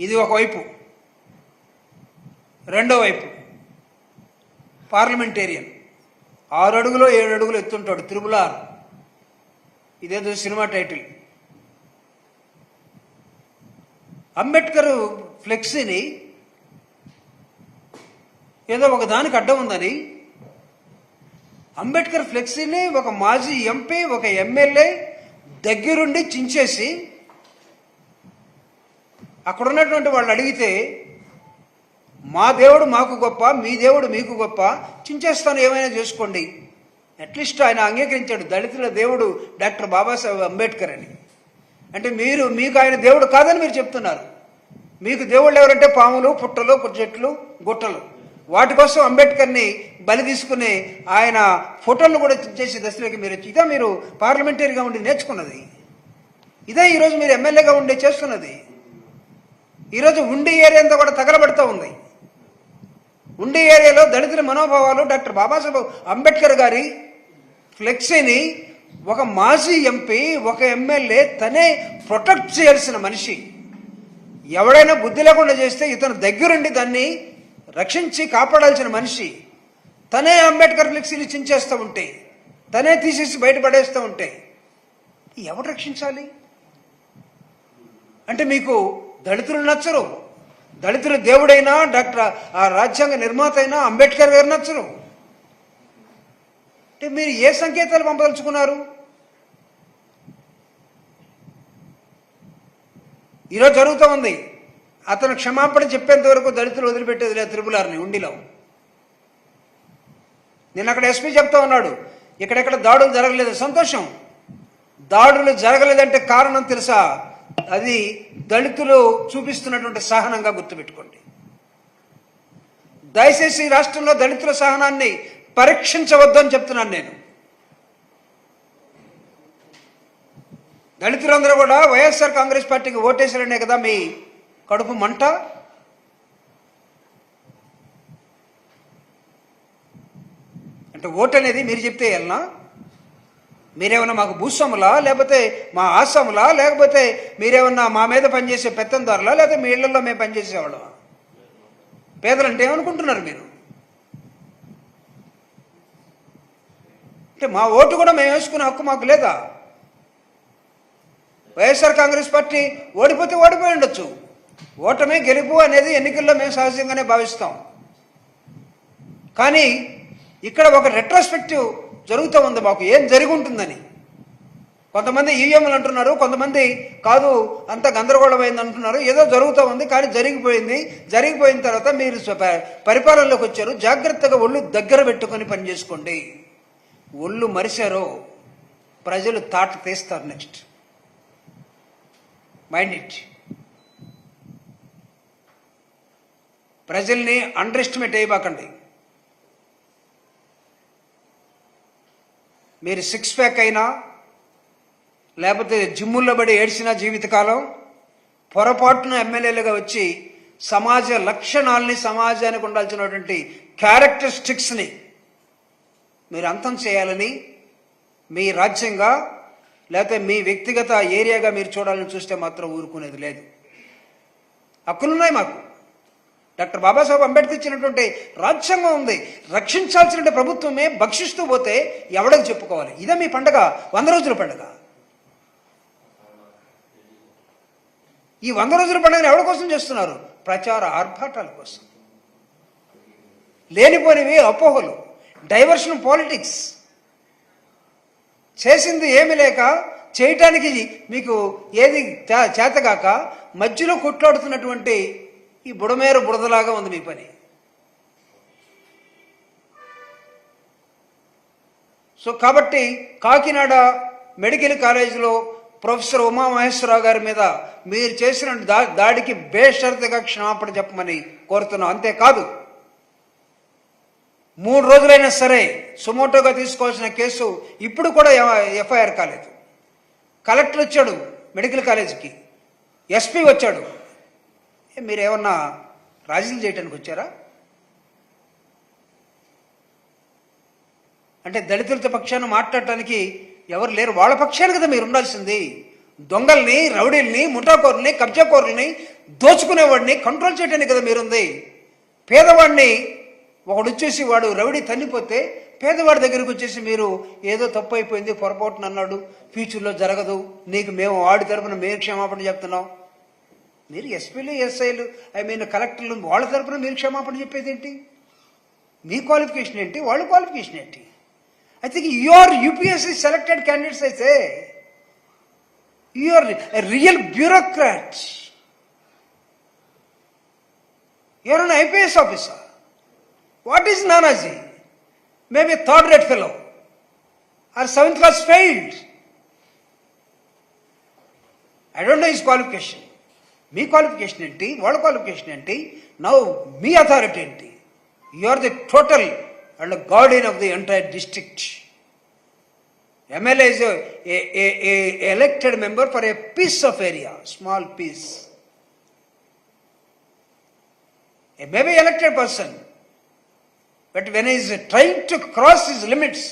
ఇది ఒకవైపు రెండో వైపు. పార్లమెంటేరియన్. ఆరు అడుగులో ఏడు అడుగులు ఎత్తుంటాడు. Triple R. ఇదేదో సినిమా టైటిల్. అంబేద్కర్ ఫ్లెక్సీని ఏదో ఒక దానికి అడ్డం ఉందని అంబేద్కర్ ఫ్లెక్సీని ఒక మాజీ ఎంపీ ఒక ఎమ్మెల్యే దగ్గరుండి చించేసి అక్కడ ఉన్నటువంటి వాళ్ళు అడిగితే మా దేవుడు మాకు గొప్ప మీ దేవుడు మీకు గొప్ప చించేస్తాను ఏమైనా చేసుకోండి. అట్లీస్ట్ ఆయన అంగీకరించాడు దళితుల దేవుడు డాక్టర్ బాబాసాహెబ్ అంబేద్కర్ అని. అంటే మీరు మీకు ఆయన దేవుడు కాదని మీరు చెప్తున్నారు. మీకు దేవుళ్ళు ఎవరంటే పాములు పుట్టలు చెట్లు గుట్టలు. వాటి కోసం అంబేద్కర్ని బలి తీసుకుని ఆయన ఫోటోలను కూడా చేసే దశలోకి మీరు వచ్చి ఇదే మీరు పార్లమెంటరీగా ఉండి నేర్చుకున్నది. ఇదే ఈరోజు మీరు ఎమ్మెల్యేగా ఉండి చేస్తున్నది. ఈరోజు ఉండి ఏరియా అంతా కూడా తగలబడుతూ ఉంది. ఉండి ఏరియాలో దళితుల మనోభావాలు డాక్టర్ బాబాసాహెబ్ అంబేద్కర్ గారి ఫ్లెక్సీని ఒక మాజీ ఎంపీ ఒక ఎమ్మెల్యే తనే ప్రొటెక్ట్ చేయాల్సిన మనిషి. ఎవడైనా బుద్ధి లేకుండా చేస్తే ఇతను దగ్గరుండి దాన్ని రక్షించి కాపాడాల్సిన మనిషి. తనే అంబేద్కర్ ఫ్లెక్సీని చించేస్తూ ఉంటే తనే తీసేసి బయటపడేస్తూ ఉంటే ఎవరు రక్షించాలి? అంటే మీకు దళితులు నచ్చరు. దళితుల దేవుడైనా డాక్టర్ ఆ రాజ్యాంగ నిర్మాత అయినా అంబేద్కర్ గారు నచ్చరు. అంటే మీరు ఏ సంకేతాలు పంపదలుచుకున్నారు? ఈరోజు జరుగుతూ ఉంది. అతను క్షమాపణ చెప్పేంత వరకు దళితులు వదిలిపెట్టేది లేదు త్రిపులార్ని ఉండిలో. నేను అక్కడ ఎస్పీ చెప్తా ఉన్నాడు ఇక్కడెక్కడ దాడులు జరగలేదు సంతోషం. దాడులు జరగలేదంటే కారణం తెలుసా? అది దళితులు చూపిస్తున్నటువంటి సహనంగా గుర్తుపెట్టుకోండి. దయచేసి రాష్ట్రంలో దళితుల సహనాన్ని పరీక్షించవద్దని చెప్తున్నాను నేను. దళితులందరూ కూడా వైఎస్ఆర్ కాంగ్రెస్ పార్టీకి ఓటేశారనే కదా మీ కడుపు మంట? అంటే ఓటు అనేది మీరు చెప్తే వెళ్ళనా మీరేమన్నా మాకు భూస్వాములా లేకపోతే మా ఆశ్రములా లేకపోతే మీరేమన్నా మా మీద పనిచేసే పెత్తందారులా లేకపోతే మీ ఇళ్ళలో మేము పనిచేసేవాళ్ళం అంటే ఏమనుకుంటున్నారు మీరు? అంటే మా ఓటు కూడా మేము వేసుకునే హక్కు మాకు లేదా? వైఎస్ఆర్ కాంగ్రెస్ పార్టీ ఓడిపోతే ఓడిపోయి ఉండొచ్చు. ఓటమే గెలుపు అనేది ఎన్నికల్లో మేము సహజంగానే భావిస్తాం. కానీ ఇక్కడ ఒక రెట్రోస్పెక్టివ్ జరుగుతూ ఉంది మాకు ఏం జరిగి ఉంటుందని కొంతమంది ఈవీఎంలు అంటున్నారు కొంతమంది కాదు అంత గందరగోళమైంది అంటున్నారు ఏదో జరుగుతూ ఉంది కానీ జరిగిపోయింది. జరిగిపోయిన తర్వాత మీరు పరిపాలనలోకి వచ్చారు జాగ్రత్తగా ఒళ్ళు దగ్గర పెట్టుకొని పనిచేసుకోండి. ఒళ్ళు మరిశారో ప్రజలు తాట తీస్తారు నెక్స్ట్. Mind it. ప్రజల్ని అండర్ ఎస్టిమేట్ చేయబాకండి మీరు సిక్స్ ప్యాక్ అయినా లేకపోతే జిమ్ముల్లో పడి ఏడ్చిన జీవితకాలం పొరపాటున ఎమ్మెల్యేలుగా వచ్చి సమాజ లక్షణాలని సమాజానికి ఉండాల్సినటువంటి క్యారెక్టరిస్టిక్స్ని మీరు అంతం చేయాలని మీ రాజ్యంగా లేకపోతే మీ వ్యక్తిగత ఏరియాగా మీరు చూడాలని చూస్తే మాత్రం ఊరుకునేది లేదు. హక్కులున్నాయి మాకు. డాక్టర్ బాబాసాహెబ్ అంబేద్కర్ ఇచ్చినటువంటి రాజ్యాంగం ఉంది. రక్షించాల్సిన ప్రభుత్వమే భక్షిస్తూ పోతే ఎవడకు చెప్పుకోవాలి? ఇదే మీ పండగ వంద రోజుల పండగ. ఈ వంద రోజుల పండుగను ఎవరి కోసం చేస్తున్నారు? ప్రచార ఆర్భాటాల కోసం. లేనిపోనివి అపోహలు డైవర్షన్ పాలిటిక్స్. చేసింది ఏమి లేక చేయటానికి మీకు ఏది చే- చేతగాక మధ్యలో కొట్లాడుతున్నటువంటి ఈ బుడమేరు బుడదలాగా ఉంది మీ పని. సో కాబట్టి కాకినాడ మెడికల్ కాలేజీలో ప్రొఫెసర్ ఉమామహేశ్వరరావు గారి మీద మీరు చేసిన దా దాడికి బేషరతుగా క్షమాపణ చెప్పమని కోరుతున్నాం. అంతేకాదు మూడు రోజులైనా సరే సుమోటోగా తీసుకోవాల్సిన కేసు ఇప్పుడు కూడా ఎఫ్ఐఆర్ కాలేదు. కలెక్టర్ వచ్చాడు మెడికల్ కాలేజీకి. ఎస్పీ వచ్చాడు. మీరు మీరేమన్నా రాజీలు చేయడానికి వచ్చారా? అంటే దళితులతో పక్షాన్ని మాట్లాడటానికి ఎవరు లేరు. వాళ్ళ పక్షాన్ని కదా మీరు ఉండాల్సింది. దొంగల్ని రౌడీల్ని ముఠాకోరుల్ని కబ్జాకోరుల్ని దోచుకునేవాడిని కంట్రోల్ చేయడానికి కదా మీరుంది. పేదవాడిని ఒకడు వచ్చేసి వాడు రౌడీ తన్నిపోతే పేదవాడి దగ్గరికి వచ్చేసి మీరు ఏదో తప్పు అయిపోయింది పొరపాటున అన్నాడు ఫ్యూచర్లో జరగదు నీకు మేము వాడి తరపున మేము క్షమాపణ చెప్తున్నాం. మీరు ఎస్పీలు ఎస్ఐలు ఐ మీన్ కలెక్టర్లు వాళ్ళ తరపున మీరు క్షమాపణ చెప్పేది ఏంటి? మీ క్వాలిఫికేషన్ ఏంటి? వాళ్ళ క్వాలిఫికేషన్ ఏంటి? I think your UPSC selected candidates అయితే your real bureaucrat your an IPS officer what is Nanaji maybe third rate fellow or seventh class failed I don't know his qualification me qualification ఏంటి వాళ్ళ qualification ఏంటి now మీ authority ఏంటి you are the total and guardian of the entire district MLA is elected member for a piece of area small piece a may be elected person but when is trying to cross his limits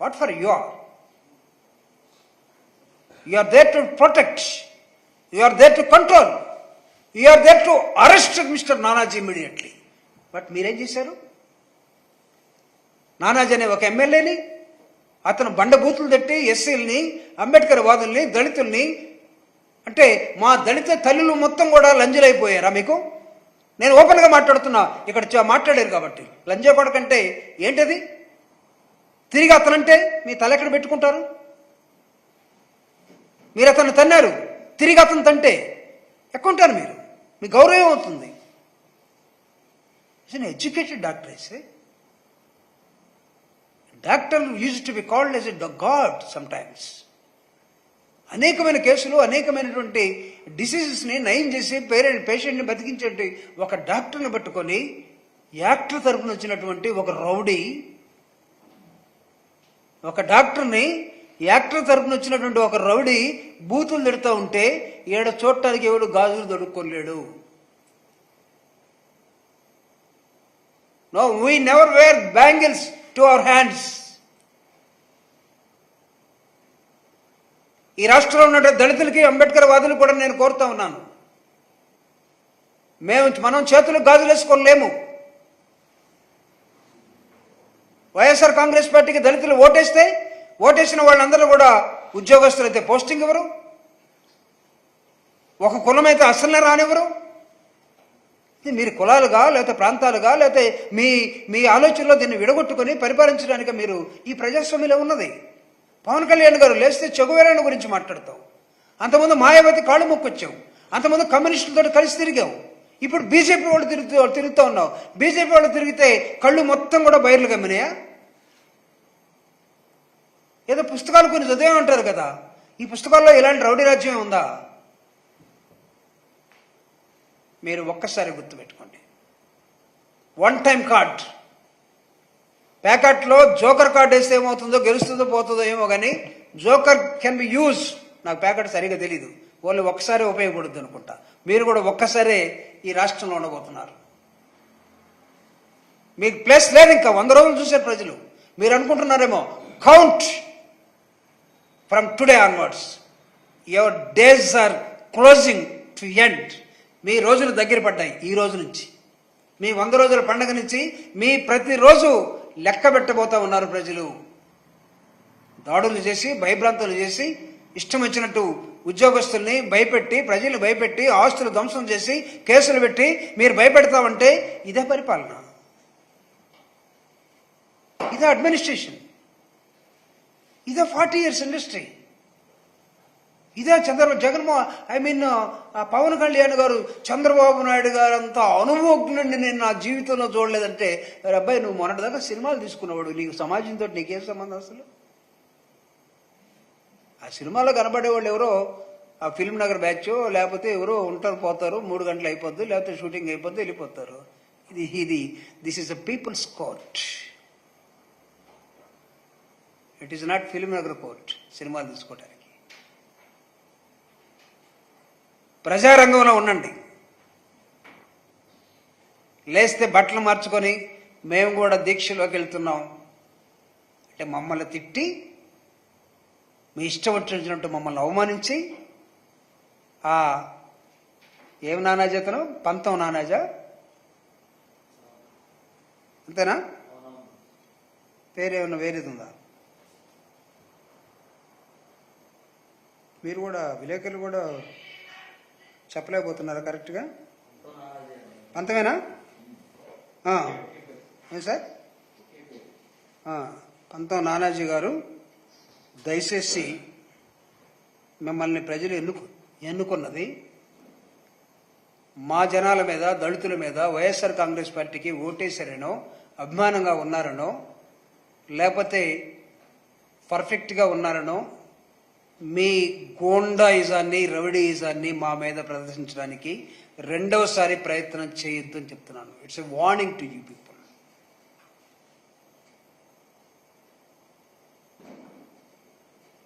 what for you are You are there to protect. You are there to control you are there to arrest mister Nanaji immediately but మీరేం చేశారు? నానాజీ అనే ఒక ఎమ్మెల్యేని అతను బండబూతులు తట్టి ఎస్సీలని అంబేద్కర్ వాదుల్ని దళితుల్ని అంటే మా దళిత తల్లులు మొత్తం కూడా లంజలైపోయారా మీకు? నేను ఓపెన్గా మాట్లాడుతున్నా. ఇక్కడ మాట్లాడారు కాబట్టి. లంజా కొడకంటే ఏంటది? తిరిగి అతనంటే మీ తల ఎక్కడ పెట్టుకుంటారు? మీరు అతను తన్నారు. తిరిగి అతను తంటే ఎక్కుంటారు మీరు? మీ గౌరవం అవుతుంది. ఇట్స్ ఎడ్యుకేటెడ్ డాక్టర్ అయితే doctor use to be called as a god some times అనేకమైన కేసులు అనేకమైనటువంటి డిసీజెస్ని నయం చేసి పేరెంట్ పేషెంట్ని బతికించేటువంటి ఒక డాక్టర్ని పట్టుకొని యాక్టర్ తరఫున వచ్చినటువంటి ఒక రౌడీ ఒక డాక్టర్ని యాక్టర్ తరపున వచ్చినటువంటి ఒక రౌడీ బూతులు తిడుతూ ఉంటే ఈడ చూడటానికి ఎవడు గాజులు దొడుక్కోలేడు. No we never wear bangles to our hands ఈ రాష్ట్రంలో ఉన్న దళితులకి అంబేద్కర్ వాదులు కూడా నేను కోరుతా ఉన్నాను. మేము మనం చేతులకు గాజులు వేసుకోలేము. వైఎస్ఆర్ కాంగ్రెస్ పార్టీకి దళితులు ఓటేస్తే ఓటేసిన వాళ్ళందరూ కూడా ఉద్యోగస్తులు అయితే పోస్టింగ్ ఇవ్వరు ఒక కులం అయితే రానివ్వరు? మీరు కులాలుగా లేకపోతే ప్రాంతాలుగా లేకపోతే మీ మీ ఆలోచనలో దీన్ని విడగొట్టుకొని పరిపాలించడానికి మీరు ఈ ప్రజాస్వామ్యంలో ఉన్నది. పవన్ కళ్యాణ్ గారు లేస్తే చెగువేరాయణ గురించి మాట్లాడతావు. అంతకుముందు మాయావతి కాళ్ళు మొక్కొచ్చావు. అంతకుముందు కమ్యూనిస్టులతో కలిసి తిరిగావు. ఇప్పుడు బీజేపీ వాళ్ళు తిరుగుతూ తిరుగుతూ ఉన్నావు. బీజేపీ వాళ్ళు తిరిగితే కళ్ళు మొత్తం కూడా బయర్లు గమ్మినాయా ఏదో పుస్తకాలు కొన్ని చదివామంటారు కదా. ఈ పుస్తకాల్లో ఇలాంటి రౌడీ రాజ్యం ఉందా? మీరు ఒక్కసారి గుర్తుపెట్టుకోండి. వన్ టైం కార్డ్ ప్యాకెట్లో జోకర్ కార్డ్ వేస్తే ఏమవుతుందో గెలుస్తుందో పోతుందో ఏమో కానీ జోకర్ కెన్ బి యూజ్ నాకు ప్యాకెట్ సరిగా తెలియదు ఓన్లీ ఒక్కసారి ఉపయోగపడుద్ది అనుకుంటా. మీరు కూడా ఒక్కసారే ఈ రాష్ట్రంలో ఉండబోతున్నారు. మీకు ప్లేస్ లేదు ఇంకా వంద రోజులు చూశారు ప్రజలు. మీరు అనుకుంటున్నారేమో count from today onwards your days are closing to end మీ రోజులు దగ్గర పడ్డాయి ఈ రోజు నుంచి. మీ వంద రోజుల పండగ నుంచి మీ ప్రతిరోజు లెక్క పెట్టబోతా ఉన్నారు ప్రజలు. దాడులు చేసి భయభ్రాంతులు చేసి ఇష్టం వచ్చినట్టు ఉద్యోగస్తుల్ని భయపెట్టి ప్రజలు భయపెట్టి ఆస్తులు ధ్వంసం చేసి కేసులు పెట్టి మీరు భయపెడతామంటే ఇదే పరిపాలన. ఇదే అడ్మినిస్ట్రేషన్ ఇదే ఫార్టీ ఇయర్స్ ఇండస్ట్రీ. ఇదే చంద్రబాబు జగన్మోహన్ ఐ మీన్ పవన్ కళ్యాణ్ గారు చంద్రబాబు నాయుడు గారు అంత అనుభవజ్ఞుడిని నేను నా జీవితంలో చూడలేదంటే అబ్బాయి నువ్వు మొన్నటిదాకా సినిమాలు తీసుకున్నవాడు. నీకు సమాజంతో నీకేం సంబంధం అసలు? ఆ సినిమాలో కనబడే వాళ్ళు ఎవరో ఆ ఫిల్మ్ నగర్ బ్యాచ్ లేకపోతే ఎవరో ఉంటారు పోతారు మూడు గంటలు అయిపోద్ది లేకపోతే షూటింగ్ అయిపోద్ది వెళ్ళిపోతారు. ఇది ఇది this is a people's court. It is not film Nagar court సినిమాలు తీసుకోవడానికి ప్రజారంగంలో ఉండండి. లేస్తే బట్టలు మార్చుకొని మేము కూడా దీక్షలోకి వెళ్తున్నాం. అంటే మమ్మల్ని తిట్టి మీ ఇష్టం వచ్చినట్టు మమ్మల్ని అవమానించి ఆ ఏం నానాజీ అతను పంతం నానాజా అంతేనా? పేరేమన్నా వేరేది ఉందా? మీరు కూడా విలేకరులు కూడా చెప్పలేకపోతున్నారా కరెక్ట్గా పంతమేనా ఏం సార్? పంతం నానాజీ గారు దయచేసి మిమ్మల్ని ప్రజలు ఎన్నుకు ఎన్నుకున్నది మా జనాల మీద దళితుల మీద వైఎస్ఆర్ కాంగ్రెస్ పార్టీకి ఓటేశారనో అభిమానంగా ఉన్నారనో లేకపోతే పర్ఫెక్ట్గా ఉన్నారనో మీ గోండాయిజాన్ని రౌడీయిజాన్ని మా మీద ప్రదర్శించడానికి రెండవసారి ప్రయత్నం చేయొద్దు అని చెప్తున్నాను. It's a warning to you people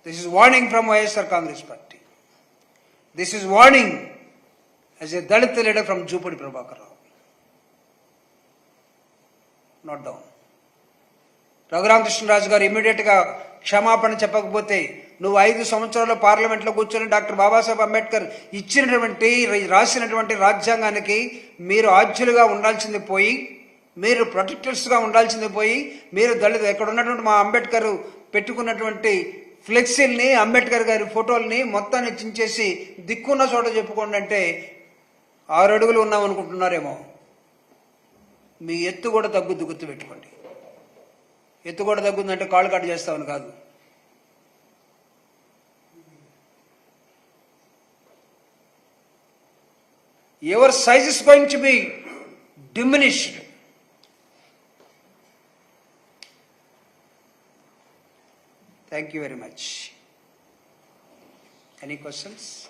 this is warning from YSR Congress party this is warning as a Dalit leader from Jupudi Prabhakar Rao not down Raghurama Krishna Raju గారు ఇమీడియట్గా క్షమాపణ చెప్పకపోతే నువ్వు ఐదు సంవత్సరాలు పార్లమెంట్లో కూర్చొని డాక్టర్ బాబాసాహెబ్ అంబేద్కర్ ఇచ్చినటువంటి రాసినటువంటి రాజ్యాంగానికి మీరు ఆద్యులుగా ఉండాల్సింది పోయి మీరు ప్రొటెక్టర్స్గా ఉండాల్సింది పోయి మీరు దళిత ఇక్కడ ఉన్నటువంటి మా అంబేద్కర్ పెట్టుకున్నటువంటి ఫ్లెక్సీల్ని అంబేద్కర్ గారి ఫోటోల్ని మొత్తాన్ని చించేసి దిక్కున్న చోట చెప్పుకోండి అంటే ఆరు అడుగులు ఉన్నాం అనుకుంటున్నారేమో. మీ ఎత్తు కూడా తగ్గుద్ది గుర్తుపెట్టుకోండి. ఎత్తు కూడా తగ్గుద్దంటే కాళ్ళు కట్ చేస్తామని కాదు. your size is going to be diminished. Thank you very much. Any questions?